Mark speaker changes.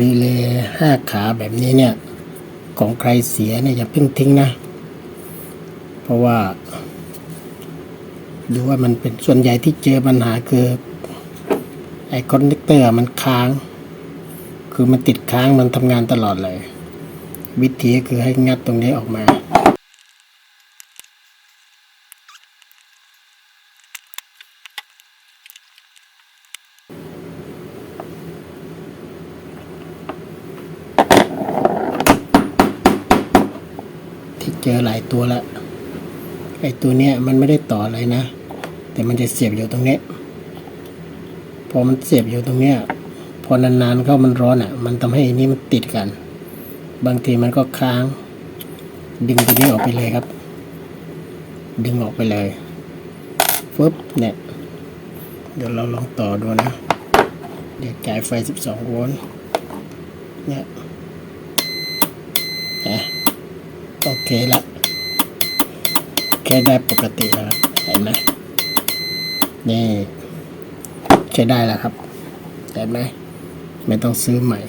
Speaker 1: รีเลย์ห้าขาแบบนี้เนี่ย ของใครเสียเนี่ยอย่าเพิ่งทิ้งนะ เพราะว่าดูว่ามันเป็นส่วนใหญ่ที่เจอปัญหาคือ ไอคอนเนคเตอร์มันค้าง คือมันติดค้างมันทำงานตลอดเลย วิธีก็คือให้งัดตรงนี้ออกมา ที่ เจอหลายตัวล้วไอตัวเนี้ยมันไม่ได้ต่ออะไรนะ แต่มันจะเสียบอยู่ตรงเนี้ยพอมันเสียบอยู่ตรงเนี้ยพอนานๆเข้ามันร้อนอะ มันทำให้อันนี้มันติดกัน บางทีมันก็ค้าง ดึงตัวนี้ออกไปเลยครับ ดึงออกไปเลยฟึบเนี่ย เดี๋ยวเราลองต่อดูนะ เดี๋ยวจ่ายไฟ 12 โวลต์เนี่ยนะโอ เคละแค่ได้ปกติแล้วครับเห็นไหมนี่ใช้ได้แล้วครับเห็นไหมไม่ต้องซื้อใหม่